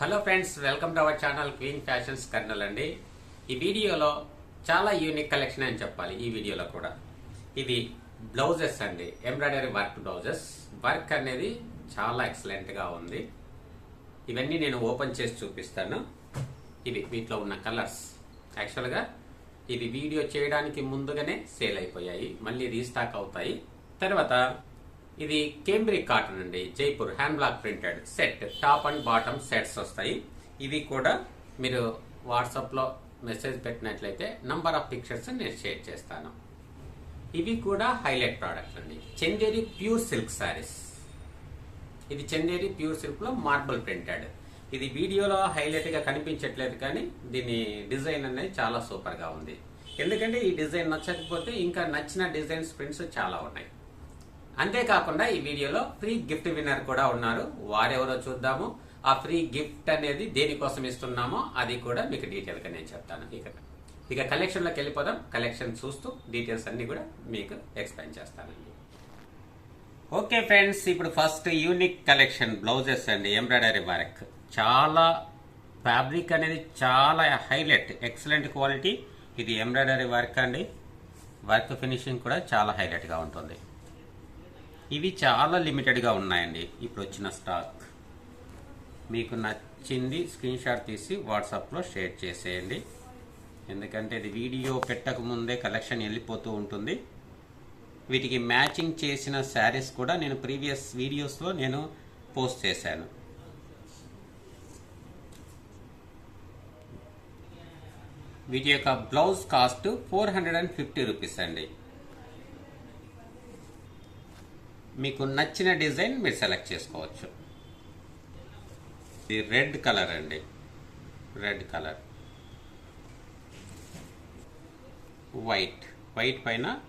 Hello friends welcome to our channel queen fashions Karnal అండి. ఈ వీడియోలో చాలా యూనిక్ కలెక్షన్ అని చెప్పాలి ఈ వీడియోలో కూడా. ఇది బ్లౌజెస్ అండి ఎంబ్రాయిడరీ వర్క్ బ్లౌజెస్. వర్క్ అనేది చాలా ఎక్సలెంట్గా ఉంది. ఇవన్నీ నేను ఓపెన్ చేసి చూపిస్తాను. ఇవి వీటిలో ఉన్న కలర్స్. యాక్చువల్గా ఇది వీడియో చేయడానికి ముందుగానే సేల్ అయిపోయాయి మళ్ళీ రీస్టాక్ అవుతాయి. తర్వాత ఇది కేంబ్రిక్ కాటన్ అండి. Jaipur hand block printed set. Top and bottom sets వస్తాయి. ఇవి కూడా మీరు వాట్సాప్లో మెసేజ్ పెట్టినట్లయితే నంబర్ ఆఫ్ పిక్చర్స్ నేను షేర్ చేస్తాను. ఇవి కూడా హైలైట్ ప్రోడక్ట్ అండి. Chanderi pure silk saris. ఇది చందేరి ప్యూర్ సిల్క్లో మార్బుల్ ప్రింటెడ్. ఇది వీడియోలో హైలైట్గా కనిపించట్లేదు కానీ దీని డిజైన్ అనేది చాలా సూపర్గా ఉంది. ఎందుకంటే ఈ డిజైన్ నచ్చకపోతే ఇంకా నచ్చిన డిజైన్స్ ప్రింట్స్ చాలా ఉన్నాయి. అంతేకాకుండా ఈ వీడియోలో ఫ్రీ గిఫ్ట్ విన్నర్ కూడా ఉన్నారు. వారెవరో చూద్దాము. ఆ ఫ్రీ గిఫ్ట్ అనేది దేనికోసం ఇస్తున్నామో అది కూడా మీకు డీటెయిల్గా నేను చెప్తాను. ఇక ఇక కలెక్షన్లోకి వెళ్ళిపోదాం. కలెక్షన్ చూస్తూ డీటెయిల్స్ అన్ని కూడా మీకు ఎక్స్ప్లెయిన్ చేస్తానండి. ఓకే ఫ్రెండ్స్ ఇప్పుడు ఫస్ట్ యూనిక్ కలెక్షన్ బ్లౌజెస్ అండి ఎంబ్రాయిడరీ వర్క్. చాలా ఫ్యాబ్రిక్ అనేది చాలా హైలైట్ ఎక్సలెంట్ క్వాలిటీ. ఇది ఎంబ్రాయిడరీ వర్క్ అండి. వర్క్ ఫినిషింగ్ కూడా చాలా హైలైట్గా ఉంటుంది. ఇవి చాలా లిమిటెడ్గా ఉన్నాయండి. ఇప్పుడు వచ్చిన స్టాక్. మీకు నచ్చింది స్క్రీన్ షాట్ తీసి వాట్సాప్లో షేర్ చేసేయండి. ఎందుకంటే ఇది వీడియో పెట్టకముందే కలెక్షన్ వెళ్ళిపోతూ ఉంటుంది. వీటికి మ్యాచింగ్ చేసిన శారీస్ కూడా నేను ప్రీవియస్ వీడియోస్లో నేను పోస్ట్ చేశాను. వీటి యొక్క blouse cost four hundred and fifty rupees అండి. మీకు నచ్చిన డిజైన్ మీరు సెలెక్ట్ చేసుకోవచ్చు. ఇది రెడ్ కలర్ అండి. Red colour. వైట్. వైట్ పైన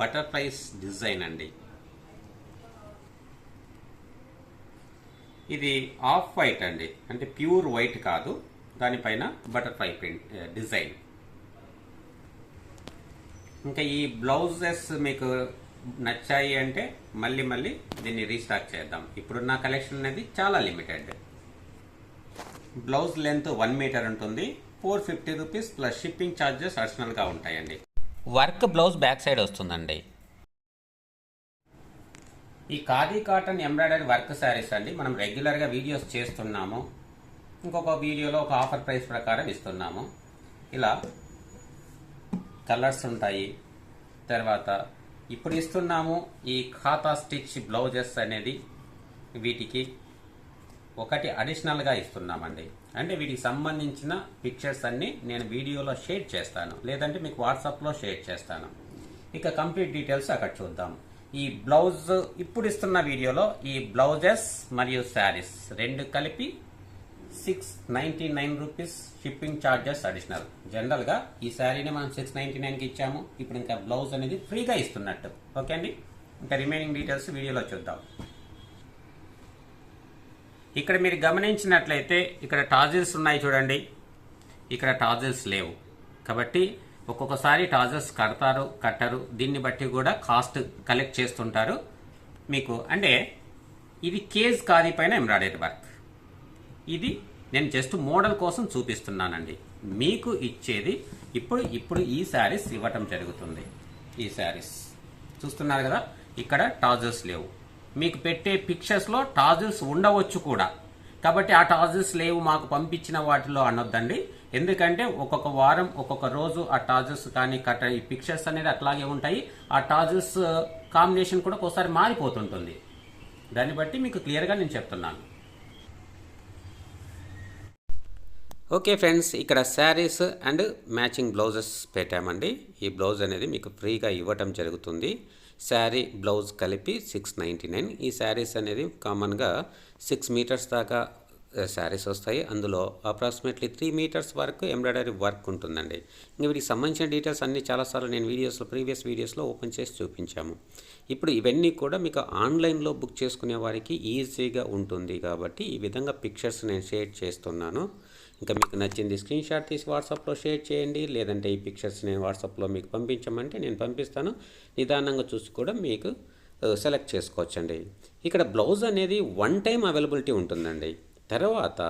బటర్ఫ్లైస్ డిజైన్ అండి. ఇది ఆఫ్ వైట్ అండి. అంటే ప్యూర్ వైట్ కాదు. దానిపైన బటర్ఫ్లై ప్రింట్ డిజైన్. ఇంకా ఈ బ్లౌజెస్ మీకు నచ్చాయి అంటే మళ్ళీ మళ్ళీ దీన్ని రీస్టాక్ చేద్దాం. ఇప్పుడు నా కలెక్షన్ అనేది చాలా limited blouse length one metre ఉంటుంది. Four fifty rupees plus shipping charges అడిషనల్గా ఉంటాయండి. వర్క్ బ్లౌజ్ బ్యాక్ సైడ్ వస్తుందండి. ఈ khadi cotton embroidery work saris అండి. మనం రెగ్యులర్గా వీడియోస్ చేస్తున్నాము. ఇంకొక వీడియోలో ఒక ఆఫర్ ప్రైస్ ప్రకారం ఇస్తున్నాము. ఇలా కలర్స్ ఉంటాయి. తర్వాత ఇప్పుడు ఇస్తున్నాము ఈ ఖాతా స్టిచ్ బ్లౌజెస్ అనేది వీటికి ఒకటి అడిషనల్గా ఇస్తున్నామండి. అంటే వీటికి సంబంధించిన పిక్చర్స్ అన్ని నేను వీడియోలో షేర్ చేస్తాను. లేదంటే మీకు వాట్సాప్లో షేర్ చేస్తాను. ఇక కంప్లీట్ డీటెయిల్స్ అక్కడ చూద్దాం. ఈ బ్లౌజ్ ఇప్పుడు ఇస్తున్న వీడియోలో ఈ బ్లౌజెస్ మరియు శారీస్ రెండు కలిపి six ninety nine rupees shipping charges additional జనరల్గా ఈ శారీని మనం సిక్స్ నైన్టీ నైన్కి ఇచ్చాము. ఇప్పుడు ఇంకా బ్లౌజ్ అనేది ఫ్రీగా ఇస్తున్నట్టు. ఓకే అండి? ఇంకా రిమైనింగ్ డీటెయిల్స్ వీడియోలో చూద్దాం. ఇక్కడ మీరు గమనించినట్లయితే ఇక్కడ టాజిల్స్ ఉన్నాయి చూడండి. ఇక్కడ టాజిల్స్ లేవు. కాబట్టి ఒక్కొక్కసారి టాజెస్ కడతారు కట్టరు. దీన్ని బట్టి కూడా కాస్ట్ కలెక్ట్ చేస్తుంటారు. మీకు అంటే ఇది కేజ్ కాది పైన ఎంబ్రాయిడరీ వర్క్ ఇది నేను జస్ట్ మోడల్ కోసం చూపిస్తున్నానండి. మీకు ఇచ్చేది ఇప్పుడు ఇప్పుడు ఈ శారీస్ ఇవ్వటం జరుగుతుంది. ఈ శారీస్. చూస్తున్నారు కదా? ఇక్కడ టాజల్స్ లేవు. మీకు పెట్టే పిక్చర్స్లో టాజిల్స్ ఉండవచ్చు కూడా. కాబట్టి ఆ టాజిల్స్ లేవు మాకు పంపించిన వాటిలో అనొద్దండి. ఎందుకంటే ఒక్కొక్క వారం ఒక్కొక్క రోజు ఆ టాజిల్స్ కానీ కట్ట ఈ పిక్చర్స్ అనేది అట్లాగే ఉంటాయి. ఆ టాజిల్స్ కాంబినేషన్ కూడా ఒకసారి మారిపోతుంటుంది. దాన్ని బట్టి మీకు క్లియర్గా నేను చెప్తున్నాను. ఓకే ఫ్రెండ్స్ ఇక్కడ శారీస్ అండ్ మ్యాచింగ్ బ్లౌజెస్ పెట్టామండి. ఈ బ్లౌజ్ అనేది మీకు ఫ్రీగా ఇవ్వటం జరుగుతుంది. శారీ బ్లౌజ్ కలిపి సిక్స్ నైంటీ నైన్ ఈ శారీస్ అనేది కామన్గా సిక్స్ మీటర్స్ దాకా శారీస్ వస్తాయి. అందులో అప్రాక్సిమేట్లీ త్రీ మీటర్స్ వరకు ఎంబ్రాయిడరీ వర్క్ ఉంటుందండి. ఇంకా వీటికి సంబంధించిన డీటెయిల్స్ అన్ని చాలాసార్లు నేను వీడియోస్లో ప్రీవియస్ వీడియోస్లో ఓపెన్ చేసి చూపించాము. ఇప్పుడు ఇవన్నీ కూడా మీకు ఆన్లైన్లో బుక్ చేసుకునే వారికి ఈజీగా ఉంటుంది కాబట్టి ఈ విధంగా పిక్చర్స్ నేను షేర్ చేస్తున్నాను. ఇంకా మీకు నచ్చింది స్క్రీన్ షాట్ తీసి వాట్సాప్లో షేర్ చేయండి. లేదంటే ఈ పిక్చర్స్ నేను వాట్సాప్లో మీకు పంపించమంటే నేను పంపిస్తాను. నిదానంగా చూసి కూడా మీకు సెలెక్ట్ చేసుకోవచ్చండి. ఇక్కడ బ్లౌజ్ అనేది వన్ టైం అవైలబిలిటీ ఉంటుందండి. తర్వాత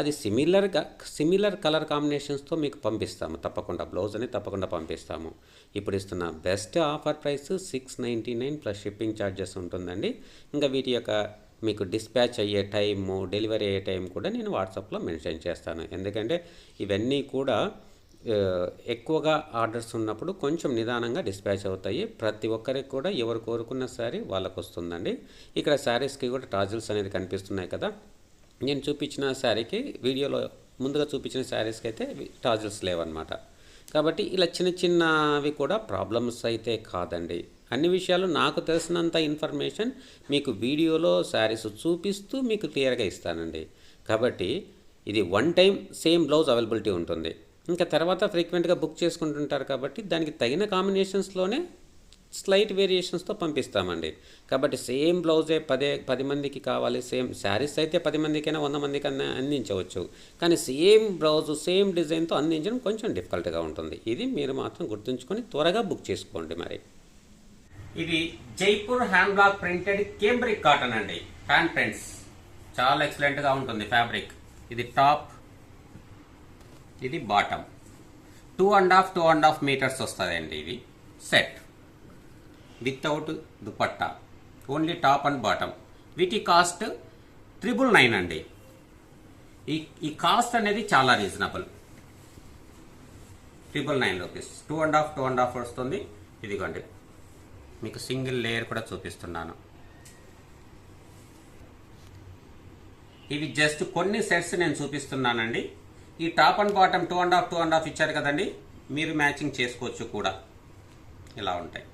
అది సిమిలర్గా సిమిలర్ కలర్ కాంబినేషన్స్తో మీకు పంపిస్తాము. తప్పకుండా బ్లౌజ్ అనేది తప్పకుండా పంపిస్తాము. ఇప్పుడు ఇస్తున్న best offer price six ninety nine plus shipping charges ఉంటుందండి. ఇంకా వీటి యొక్క మీకు డిస్పాచ్ అయ్యే టైము డెలివరీ అయ్యే టైం కూడా నేను వాట్సాప్లో మెన్షన్ చేస్తాను. ఎందుకంటే ఇవన్నీ కూడా ఎక్కువగా ఆర్డర్స్ ఉన్నప్పుడు కొంచెం నిదానంగా డిస్పాచ్ అవుతాయి. ప్రతి ఒక్కరికి కూడా ఎవరు కోరుకున్న శారీ వాళ్ళకు వస్తుందండి ఇక్కడ శారీస్కి కూడా టాజిల్స్ అనేది కనిపిస్తున్నాయి కదా. నేను చూపించిన శారీకి వీడియోలో ముందుగా చూపించిన శారీస్కి అయితే టాజిల్స్ లేవన్నమాట. కాబట్టి ఇలా చిన్న చిన్నవి కూడా ప్రాబ్లమ్స్ అయితే కాదండి. అన్ని విషయాలు నాకు తెలిసినంత ఇన్ఫర్మేషన్ మీకు వీడియోలో శారీస్ చూపిస్తూ మీకు క్లియర్గా ఇస్తానండి. కాబట్టి ఇది one time same blouse availability ఉంటుంది. ఇంకా తర్వాత ఫ్రీక్వెంట్గా బుక్ చేసుకుంటుంటారు కాబట్టి దానికి తగిన కాంబినేషన్స్లోనే స్లైట్ వేరియేషన్స్తో పంపిస్తామండి. కాబట్టి సేమ్ బ్లౌజే పదే పది మందికి కావాలి సేమ్ శారీస్ అయితే పది మందికైనా వంద మందికైనా అందించవచ్చు. కానీ సేమ్ బ్లౌజ్ సేమ్ డిజైన్తో అందించడం కొంచెం డిఫికల్ట్గా ఉంటుంది. ఇది మీరు మాత్రం గుర్తుంచుకొని త్వరగా బుక్ చేసుకోండి మరి. ఇది Jaipur hand block printed cambric cotton అండి. హ్యాండ్ ప్రింట్స్ చాలా ఎక్సలెంట్గా ఉంటుంది ఫ్యాబ్రిక్ ఇది టాప్ ఇది bottom. Two and half two and half metres వస్తుందండి ఇది. Set without dupatta. Only top and bottom వీటి కాస్ట్ ట్రిపుల్ నైన్ అండి. ఈ ఈ కాస్ట్ అనేది చాలా reasonable triple nine rupees two and half two and half వస్తుంది. ఇదిగోండి. మీకు సింగిల్ లేయర్ కూడా చూపిస్తున్నాను. ఇవి జస్ట్ కొన్ని సెట్స్ నేను చూపిస్తున్నానండి. ఈ top and bottom two and half two and half ఇచ్చారు కదండి. మీరు మ్యాచింగ్ చేసుకోవచ్చు కూడా. ఇలా ఉంటాయి.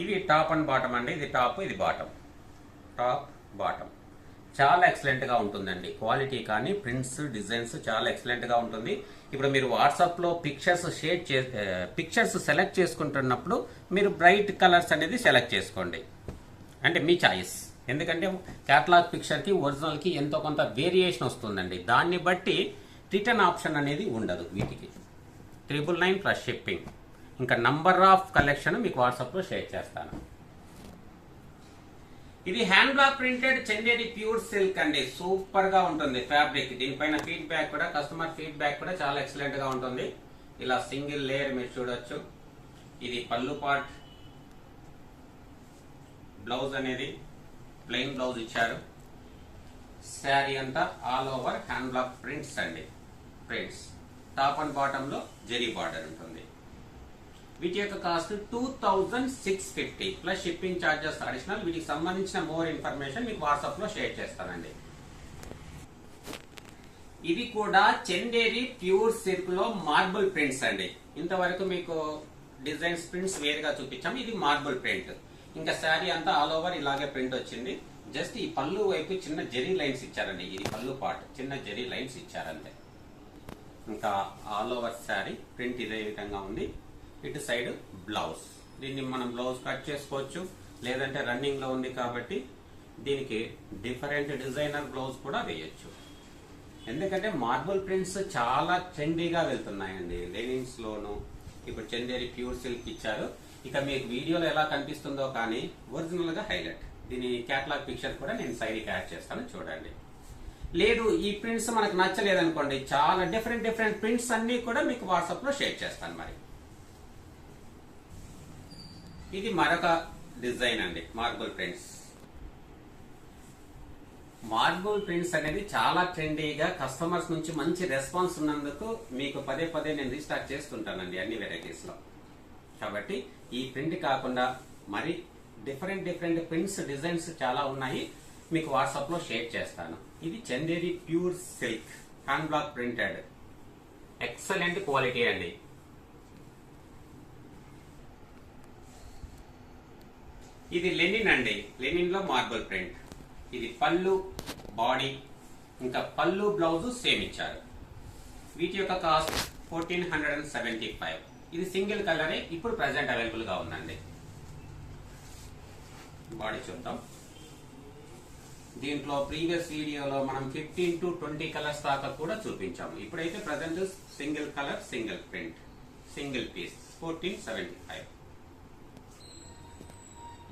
ఇవి టాప్ అండ్ బాటమ్ అండి. ఇది టాప్ ఇది బాటమ్. Top bottom. చాలా ఎక్సలెంట్గా ఉంటుందండి. క్వాలిటీ కానీ ప్రింట్స్ డిజైన్స్ చాలా ఎక్సలెంట్గా ఉంటుంది. ఇప్పుడు మీరు వాట్సాప్లో పిక్చర్స్ షేర్ చే పిక్చర్స్ సెలెక్ట్ చేసుకుంటున్నప్పుడు మీరు బ్రైట్ కలర్స్ అనేది సెలెక్ట్ చేసుకోండి. అంటే మీ చాయిస్ ఎందుకంటే క్యాటలాగ్ పిక్చర్కి ఒరిజినల్కి ఎంతో కొంత వేరియేషన్ వస్తుందండి. దాన్ని బట్టి రిటర్న్ ఆప్షన్ అనేది ఉండదు వీటికి. ట్రిపుల్ నైన్ ప్లస్ షిప్పింగ్ ఇంకా నంబర్ ఆఫ్ కలెక్షన్ మీకు వాట్సాప్లో షేర్ చేస్తాను. ఇది hand block printed Chanderi pure silk అండి. సూపర్గా ఉంటుంది ఫ్యాబ్రిక్ దీనిపైన ఫీడ్బ్యాక్ కూడా కస్టమర్ ఫీడ్బ్యాక్ కూడా చాలా ఎక్సలెంట్గా ఉంటుంది. ఇలా సింగిల్ లేయర్ మీరు చూడొచ్చు. ఇది పళ్ళు పార్ట్ బ్లౌజ్ అనేది ప్లెయిన్ బ్లౌజ్ ఇచ్చారు. శారీ అంతా all over hand block prints అండి. ప్రింట్స్ టాప్ అండ్ బాటంలో జెరీ బార్డర్ ఉంటుంది. వీటి యొక్క cost two thousand six fifty plus shipping charges additional. వీటికి సంబంధించిన మోర్ ఇన్ఫర్మేషన్ మీకు వాట్సాప్లో షేర్ చేస్తానండి. ఇది కూడా చెందేరి ప్యూర్ సిల్క్లో మార్బుల్ ప్రింట్స్ అండి. ఇంతవరకు మీకు డిజైన్స్ ప్రింట్స్ వేరుగా చూపించాం. ఇది మార్బుల్ ప్రింట్. ఇంకా శారీ అంతా ఆల్ ఓవర్ ఇలాగే ప్రింట్ వచ్చింది. జస్ట్ ఈ పళ్ళు వైపు చిన్న జెరీ లైన్స్ ఇచ్చారండి. ఇది పళ్ళు పార్ట్ చిన్న జెరీ లైన్స్ ఇచ్చారంతే ఇంకా ఆల్ ఓవర్ శారీ ప్రింట్ ఇదే విధంగా ఉంది. ఇటు సైడ్ బ్లౌజ్. దీన్ని మనం బ్లౌజ్ కట్ చేసుకోవచ్చు. లేదంటే రన్నింగ్లో ఉంది కాబట్టి దీనికి డిఫరెంట్ డిజైనర్ బ్లౌజ్ కూడా వేయచ్చు. ఎందుకంటే మార్బుల్ ప్రింట్స్ చాలా ట్రెండీగా వెళ్తున్నాయండి. లెనిన్స్ లోను ఇప్పుడు చందేరి ప్యూర్ సిల్క్ ఇచ్చారు. ఇక మీకు వీడియోలో ఎలా కనిపిస్తుందో కానీ ఒరిజినల్గా హైలైట్ దీని క్యాటలాగ్ పిక్చర్ కూడా నేను సైడ్కి యాడ్ చేస్తాను చూడండి. లేదు ఈ ప్రింట్స్ మనకు నచ్చలేదనుకోండి. చాలా డిఫరెంట్ డిఫరెంట్ ప్రింట్స్ అన్ని కూడా మీకు వాట్సాప్లో షేర్ చేస్తాను మరి. ఇది మరొక డిజైన్ అండి మార్బుల్ ప్రింట్స్. మార్బుల్ ప్రింట్స్ అనేది చాలా ట్రెండీగా కస్టమర్స్ నుంచి మంచి రెస్పాన్స్ ఉన్నందుకు మీకు పదే పదే నేను రీస్టార్ట్ చేస్తుంటానండి అన్ని వెరైటీస్లో కాబట్టి ఈ ప్రింట్ కాకుండా మరి డిఫరెంట్ డిఫరెంట్ ప్రింట్స్ డిజైన్స్ చాలా ఉన్నాయి. మీకు వాట్సాప్లో షేర్ చేస్తాను. ఇది Chanderi pure silk hand block printed excellent quality అండి. ఇది లెనిన్ అండి. లెనిన్లో మార్బుల్ ప్రింట్. ఇది పళ్ళు బాడీ ఇంకా పళ్ళు బ్లౌజ్ సేమ్ ఇచ్చారు. వీటి యొక్క cost fourteen hundred and seventy five. ఇది సింగిల్ కలరే ఇప్పుడు ప్రజెంట్ అవైలబుల్గా ఉందండి. బాడీ చూద్దాం. దీంట్లో ప్రీవియస్ వీడియోలో మనం ఫిఫ్టీన్ టు ట్వంటీ కలర్స్ దాకా కూడా చూపించాము. ఇప్పుడైతే present single colour single print. Single piece fourteen seventy five.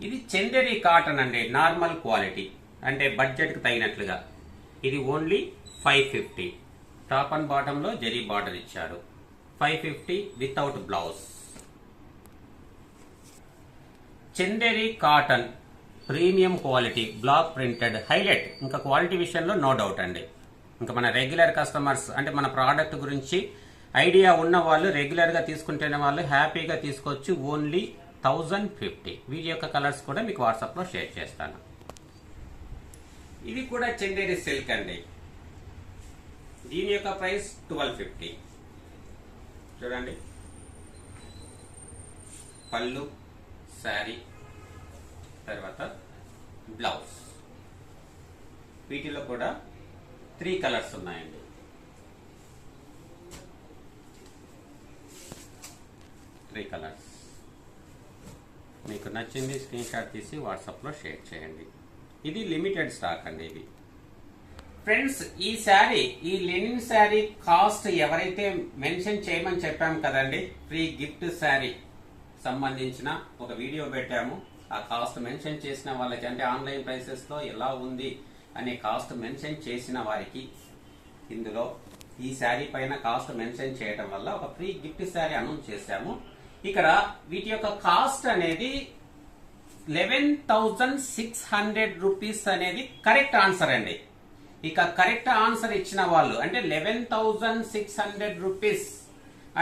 ఇది చందేరి కాటన్ అండి నార్మల్ క్వాలిటీ అంటే బడ్జెట్కి తగినట్లుగా. ఇది only five fifty top and బాటంలో జరీ బార్డర్ ఇచ్చారు five fifty without blouse Chanderi cotton premium quality block printed highlight ఇంకా క్వాలిటీ విషయంలో నో డౌట్ అండి. ఇంకా మన రెగ్యులర్ కస్టమర్స్ అంటే మన ప్రోడక్ట్ గురించి ఐడియా ఉన్న వాళ్ళు రెగ్యులర్గా తీసుకుంటున్న వాళ్ళు హ్యాపీగా తీసుకోవచ్చు ఓన్లీ థౌజండ్ ఫిఫ్టీ. వీటి యొక్క కలర్స్ కూడా మీకు వాట్సాప్లో షేర్ చేస్తాను. ఇది కూడా చందేరి సిల్క్ అండి. దీని యొక్క ప్రైస్ ట్వెల్వ్ ఫిఫ్టీ. చూడండి. పళ్ళు శారీ తర్వాత బ్లౌజ్. వీటిలో కూడా త్రీ కలర్స్ ఉన్నాయండి. Three colours. మీకు నచ్చింది స్క్రీన్ షాట్ తీసి వాట్సాప్లో షేర్ చేయండి. ఇది లిమిటెడ్ స్టాక్ అండి ఇది. ఫ్రెండ్స్ ఈ శారీ ఈ లెనిన్ శారీ కాస్ట్ ఎవరైతే మెన్షన్ చేయమని చెప్పాము కదండి ఫ్రీ గిఫ్ట్ శారీ సంబంధించిన ఒక వీడియో పెట్టాము. ఆ కాస్ట్ మెన్షన్ చేసిన వాళ్ళకి అంటే ఆన్లైన్ ప్రైసెస్లో ఎలా ఉంది అనే కాస్ట్ మెన్షన్ చేసిన వారికి ఇందులో ఈ శారీ పైన కాస్ట్ మెన్షన్ చేయడం వల్ల ఒక ఫ్రీ గిఫ్ట్ శారీ అనౌన్స్ చేశాము. ఇక్కడ వీటి యొక్క కాస్ట్ అనేది eleven thousand six hundred rupees అనేది కరెక్ట్ ఆన్సర్ అండి. ఇక కరెక్ట్ ఆన్సర్ ఇచ్చిన వాళ్ళు అంటే eleven thousand six hundred rupees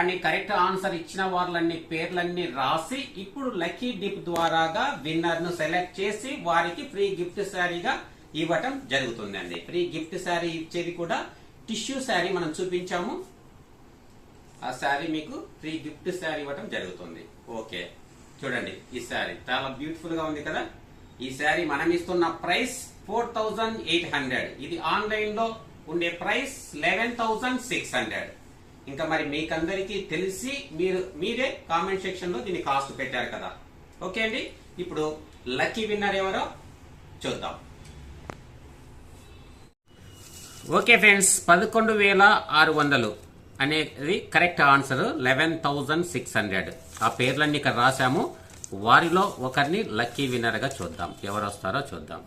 అని కరెక్ట్ ఆన్సర్ ఇచ్చిన వాళ్ళన్ని పేర్లన్నీ రాసి ఇప్పుడు లక్కీ డిప్ ద్వారాగా విన్నర్ను సెలెక్ట్ చేసి వారికి ఫ్రీ గిఫ్ట్ శారీగా ఇవ్వటం జరుగుతుందండి. ఫ్రీ గిఫ్ట్ శారీ ఇచ్చేది కూడా టిష్యూ శారీ మనం చూపించాము. ఆ శారీ మీకు ఫ్రీ గిఫ్ట్ శారీ ఇవ్వటం జరుగుతుంది. ఓకే. చూడండి ఈ శారీ చాలా బ్యూటిఫుల్గా ఉంది కదా? ఈ శారీ మనం ఇస్తున్న price four thousand eight hundred. ఇది ఆన్లైన్లో ఉండే price eleven thousand six hundred. ఇంకా మరి మీకందరికీ తెలిసి మీరు మీరే కామెంట్ సెక్షన్లో దీని కాస్ట్ పెట్టారు కదా. ఓకే అండి? ఇప్పుడు లక్కీ విన్నర్ ఎవరో చూద్దాం. ఓకే ఫ్రెండ్స్ పదకొండు వేల ఆరు వందలు. అనేది correct answer eleven thousand six hundred ఆ పేర్లన్నీ ఇక్కడ రాశాము. వారిలో ఒకరిని లక్కీ విన్నర్గా చూద్దాం. ఎవరు వస్తారో చూద్దాం.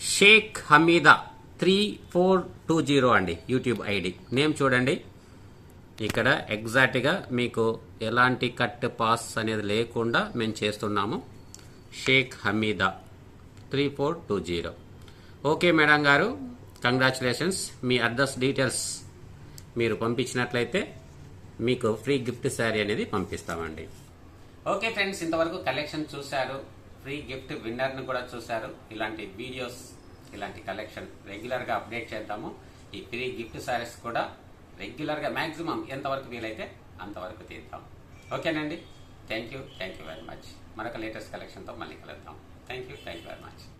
Shaik Hamida three four two zero అండి యూట్యూబ్ ఐడి. నేమ్ చూడండి. ఇక్కడ ఎగ్జాక్ట్గా మీకు ఎలాంటి కట్ పాస్ అనేది లేకుండా మేము చేస్తున్నాము. Shaik Hamida three four two zero. Okay madam గారు. కంగ్రాచులేషన్స్ మీ అడ్రస్ డీటెయిల్స్ మీరు పంపించినట్లయితే మీకు ఫ్రీ గిఫ్ట్ శారీ అనేది పంపిస్తామండి. ఓకే ఫ్రెండ్స్ ఇంతవరకు కలెక్షన్ చూశారు. ఫ్రీ గిఫ్ట్ విన్నర్ని కూడా చూశారు. ఇలాంటి వీడియోస్ ఇలాంటి కలెక్షన్ రెగ్యులర్గా అప్డేట్ చేద్దాము. ఈ ఫ్రీ గిఫ్ట్ శారీస్ కూడా రెగ్యులర్గా మ్యాక్సిమం ఎంతవరకు వీలైతే అంతవరకు తీద్దాం. ఓకేనండి thank you thank you very much మరొక లేటెస్ట్ కలెక్షన్తో మళ్ళీ కలుద్దాం. Thank you thank you very much